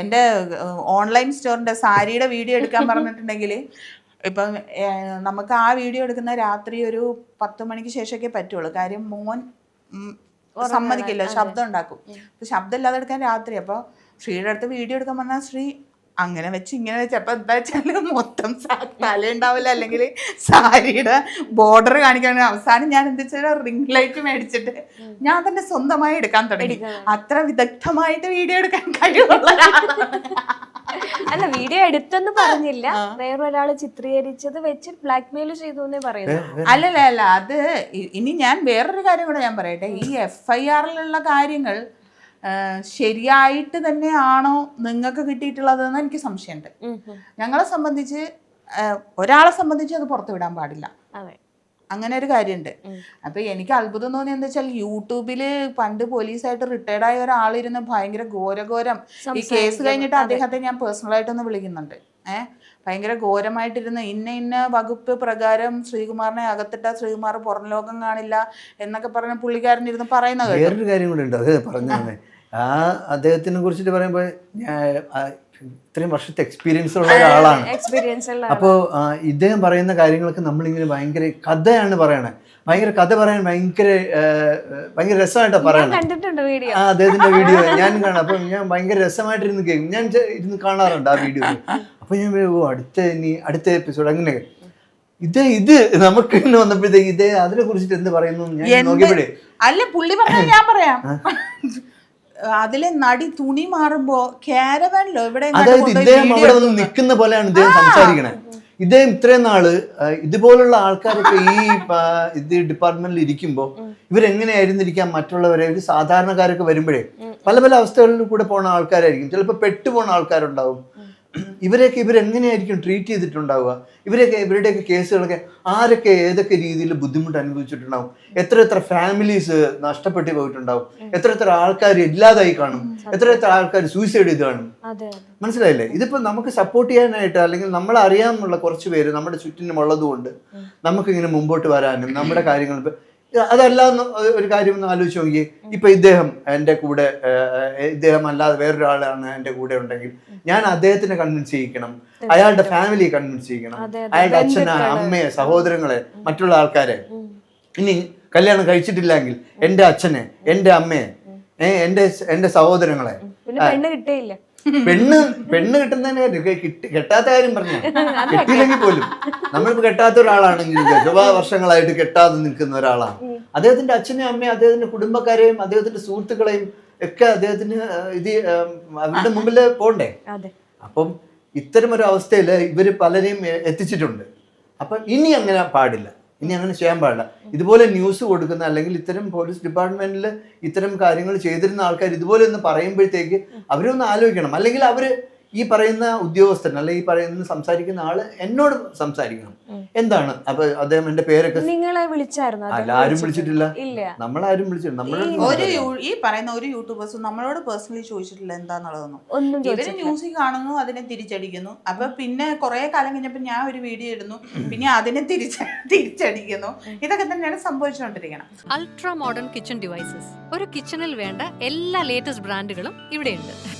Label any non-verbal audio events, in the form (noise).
എന്റെ ഓൺലൈൻ സ്റ്റോറിന്റെ സാരിയുടെ വീഡിയോ എടുക്കാൻ (laughs) പറഞ്ഞിട്ടുണ്ടെങ്കിൽ ഇപ്പം നമുക്ക് ആ വീഡിയോ എടുക്കുന്ന രാത്രി ഒരു പത്ത് മണിക്ക് ശേഷമൊക്കെ പറ്റുള്ളൂ. കാര്യം മോൻ സമ്മതിക്കില്ല. ശബ്ദം ഉണ്ടാക്കും. ശബ്ദം ഇല്ലാതെ എടുക്കാൻ രാത്രി. അപ്പോൾ ശ്രീയുടെ അടുത്ത് വീഡിയോ എടുക്കാൻ പറഞ്ഞാൽ ശ്രീ അങ്ങനെ വെച്ച് ഇങ്ങനെ വെച്ച്. അപ്പം എന്താ വെച്ചാൽ മൊത്തം തല ഉണ്ടാവില്ല അല്ലെങ്കിൽ സാരിയുടെ ബോർഡർ കാണിക്കാൻ അവസാനം ഞാൻ എന്താ വെച്ചാൽ റിംഗ് ലൈറ്റ് മേടിച്ചിട്ട് ഞാൻ തന്നെ സ്വന്തമായി എടുക്കാൻ തുടങ്ങി. അത്ര വിദഗ്ധമായിട്ട് വീഡിയോ എടുക്കാൻ കഴിവുള്ള അല്ല വീഡിയോ എടുത്തെന്ന് പറഞ്ഞില്ല. വേറൊരാൾ ചിത്രീകരിച്ചത് വെച്ച് ബ്ലാക്ക് മെയിൽ ചെയ്തു എന്നേ പറയുന്നു അല്ലല്ല അല്ല. അത് ഇനി ഞാൻ വേറൊരു കാര്യം കൂടെ ഞാൻ പറയട്ടെ. ഈ എഫ്ഐആറിലുള്ള ഐ ആറിലുള്ള കാര്യങ്ങൾ ശരിയായിട്ട് തന്നെയാണോ നിങ്ങൾക്ക് കിട്ടിയിട്ടുള്ളതെന്ന് എനിക്ക് സംശയമുണ്ട്. ഞങ്ങളെ സംബന്ധിച്ച് ഒരാളെ സംബന്ധിച്ച് അത് പുറത്തു വിടാൻ പാടില്ല. അതെ. അങ്ങനെ ഒരു കാര്യമുണ്ട്. അപ്പൊ എനിക്ക് അത്ഭുതം തോന്നി എന്താ വെച്ചാൽ യൂട്യൂബിൽ പണ്ട് പോലീസായിട്ട് റിട്ടയർഡ് ആയ ഒരാളിരുന്ന് ഭയങ്കര ഘോരഘോരം ഈ കേസ് കഴിഞ്ഞിട്ട് അദ്ദേഹത്തെ ഞാൻ പേഴ്സണലായിട്ടൊന്ന് വിളിക്കുന്നുണ്ട്. ഏഹ് ഭയങ്കര ഘോരമായിട്ടിരുന്ന് ഇന്ന ഇന്ന വകുപ്പ് പ്രകാരം ശ്രീകുമാറിനെ അകത്തിട്ട ശ്രീകുമാർ പുറം ലോകം കാണില്ല എന്നൊക്കെ പറഞ്ഞ പുള്ളിക്കാരൻ ഇരുന്ന് പറയുന്നത് കേട്ടു. വേറൊരു കാര്യം കൂടെ ഉണ്ട്. അത് പറഞ്ഞു ആ അദ്ദേഹത്തിനെ കുറിച്ചിട്ട് പറയുമ്പോൾ ഞാൻ ഇത്രയും വർഷത്തെ എക്സ്പീരിയൻസ് ഉള്ള ഒരാളാണ്. (laughs) അപ്പോൾ ഇദ്ദേഹം പറയുന്ന കാര്യങ്ങളൊക്കെ നമ്മളിങ്ങനെ ഭയങ്കര കഥയാണ് പറയണേ. ഭയങ്കര കഥ പറയാൻ ഭയങ്കര ഭയങ്കര രസമായിട്ടാണ് പറയണത് ആ അദ്ദേഹത്തിന്റെ വീഡിയോ ഞാൻ കാണാം. അപ്പൊ ഞാൻ ഭയങ്കര രസമായിട്ടിരുന്ന് കേൾക്കും ഞാൻ ഇരുന്ന് കാണാറുണ്ട് ആ വീഡിയോ അപ്പൊ ഞാൻ ഓ അടുത്ത ഇനി അടുത്ത എപ്പിസോഡ് അങ്ങനെ. ഇതേ ഇത് നമുക്ക് ഇന്ന് വന്നപ്പോഴത്തേക്ക് ഇതേ അതിനെ കുറിച്ചിട്ട് എന്ത് പറയുന്നു ഞാൻ? നോക്കിയപ്പോഴേ. അല്ല പുള്ളി പറഞ്ഞ ഞാൻ പറയാം. (laughs) അതിലെ നടി തുണി മാറുമ്പോ ക്യാരവാനിലോ ഇവിടെ അതായത് ഇദ്ദേഹം അവിടെ നിന്ന് നിൽക്കുന്ന പോലെയാണ് ഇദ്ദേഹം സംസാരിക്കണേ. ഇദ്ദേഹം ഇത്രയും നാൾ ഇതുപോലുള്ള ആൾക്കാരൊക്കെ ഈ (laughs) ഇത് ഡിപ്പാർട്ട്മെന്റിൽ ഇരിക്കുമ്പോൾ ഇവരെങ്ങനെയായിരുന്നിരിക്കാം മറ്റുള്ളവരെ ഒരു സാധാരണക്കാരൊക്കെ വരുമ്പോഴേ പല പല അവസ്ഥകളിൽ കൂടെ പോണ ആൾക്കാരായിരിക്കും. ചിലപ്പോൾ പെട്ടുപോണ ആൾക്കാരുണ്ടാവും. ഇവരെയൊക്കെ ഇവരെങ്ങനെയായിരിക്കും ട്രീറ്റ് ചെയ്തിട്ടുണ്ടാവുക? ഇവരെയൊക്കെ ഇവരുടെയൊക്കെ കേസുകളൊക്കെ ആരൊക്കെ ഏതൊക്കെ രീതിയിൽ ബുദ്ധിമുട്ട് അനുഭവിച്ചിട്ടുണ്ടാവും? എത്ര എത്ര ഫാമിലീസ് നഷ്ടപ്പെട്ടു പോയിട്ടുണ്ടാവും? എത്ര എത്ര ആൾക്കാർ ഇല്ലാതായി കാണും? എത്ര എത്ര ആൾക്കാർ സൂയിസൈഡ് ചെയ്ത് കാണും? മനസ്സിലായില്ലേ? ഇതിപ്പോ നമുക്ക് സപ്പോർട്ട് ചെയ്യാനായിട്ട് അല്ലെങ്കിൽ നമ്മൾ അറിയാമെന്നുള്ള കുറച്ച് പേര് നമ്മുടെ ചുറ്റിനും ഉള്ളതുകൊണ്ട് നമുക്ക് ഇങ്ങനെ മുമ്പോട്ട് വരാനും നമ്മുടെ കാര്യങ്ങൾ അതല്ല ഒരു കാര്യം ഒന്ന് ആലോചിച്ച് നോക്കി ഇപ്പൊ ഇദ്ദേഹം എന്റെ കൂടെ ഇദ്ദേഹം അല്ലാതെ വേറൊരാളാണ് എന്റെ കൂടെ ഉണ്ടെങ്കിൽ ഞാൻ അദ്ദേഹത്തിനെ കൺവിൻസ് ചെയ്യിക്കണം. അയാളുടെ ഫാമിലിയെ കൺവിൻസ് ചെയ്യിക്കണം. അയാളുടെ അച്ഛനെ അമ്മയെ സഹോദരങ്ങളെ മറ്റുള്ള ആൾക്കാരെ. ഇനി കല്യാണം കഴിച്ചിട്ടില്ലെങ്കിൽ എന്റെ അച്ഛനെ എന്റെ അമ്മയെ എന്റെ എന്റെ എന്റെ സഹോദരങ്ങളെ. കിട്ടേയില്ല. പെണ്ണ് പെണ്ണ് കിട്ടുന്നതിന് കെട്ടാത്ത കാര്യം പറഞ്ഞു? (laughs) കെട്ടിയില്ലെങ്കിൽ പോലും. നമ്മളിപ്പോ കെട്ടാത്ത ഒരാളാണെങ്കിൽ ഒരുപാട് വർഷങ്ങളായിട്ട് കെട്ടാതെ നിൽക്കുന്ന ഒരാളാണ് അദ്ദേഹത്തിന്റെ അച്ഛനെയും അമ്മയും അദ്ദേഹത്തിന്റെ കുടുംബക്കാരെയും അദ്ദേഹത്തിന്റെ സുഹൃത്തുക്കളെയും ഒക്കെ അദ്ദേഹത്തിന് ഇത് അവരുടെ മുമ്പിൽ പോണ്ടേ? അപ്പം ഇത്തരം ഒരു അവസ്ഥയിൽ ഇവർ പലരെയും എത്തിച്ചിട്ടുണ്ട്. അപ്പം ഇനി അങ്ങനെ പാടില്ല. ഇനി അങ്ങനെ ചെയ്യാൻ പാടില്ല. ഇതുപോലെ ന്യൂസ് കൊടുക്കുന്ന അല്ലെങ്കിൽ ഇത്തരം പോലീസ് ഡിപ്പാർട്ട്മെന്റിൽ ഇത്തരം കാര്യങ്ങൾ ചെയ്തിരുന്ന ആൾക്കാർ ഇതുപോലെ ഒന്ന് പറയുമ്പോഴത്തേക്ക് അവരൊന്ന് ആലോചിക്കണം. അല്ലെങ്കിൽ അവർ ഈ പറയുന്ന ഉദ്യോഗസ്ഥൻ അല്ലെ ഈ പറയുന്ന സംസാരിക്കുന്ന ആൾ എന്നോട് സംസാരിക്കണം. എന്താണ്? അപ്പൊ അദ്ദേഹം എന്റെ പേരൊക്കെ നിങ്ങളെ വിളിച്ചായിരുന്നു? അല്ല ആരും വിളിച്ചിട്ടില്ല. ഇല്ല. നമ്മളാരും വിളിച്ചിട്ടില്ല. നമ്മൾ ഒരു ഈ പറയുന്ന ഒരു യൂട്യൂബേഴ്സും നമ്മളോട് പേഴ്സണലി ചോദിച്ചിട്ടില്ല എന്താന്നുള്ളതൊന്നും. ഇവർ ന്യൂസിൽ കാണുന്നു അതിനെ തിരിച്ചടിക്കുന്നു. അപ്പൊ പിന്നെ കുറെ കാലം കഴിഞ്ഞപ്പോ ഞാൻ ഒരു വീഡിയോ ഇടുന്നു. പിന്നെ അതിനെ തിരിച്ച തിരിച്ചടിക്കുന്നു. ഇതൊക്കെ തന്നെയാണ് സംഭവിച്ചുകൊണ്ടിരിക്കണം അൾട്രാ മോഡേൺ കിച്ചൺ ഡിവൈസസ് ഒരു കിച്ചണിൽ വേണ്ട എല്ലാ ലേറ്റസ്റ്റ് ബ്രാൻഡുകളും ഇവിടെയുണ്ട്.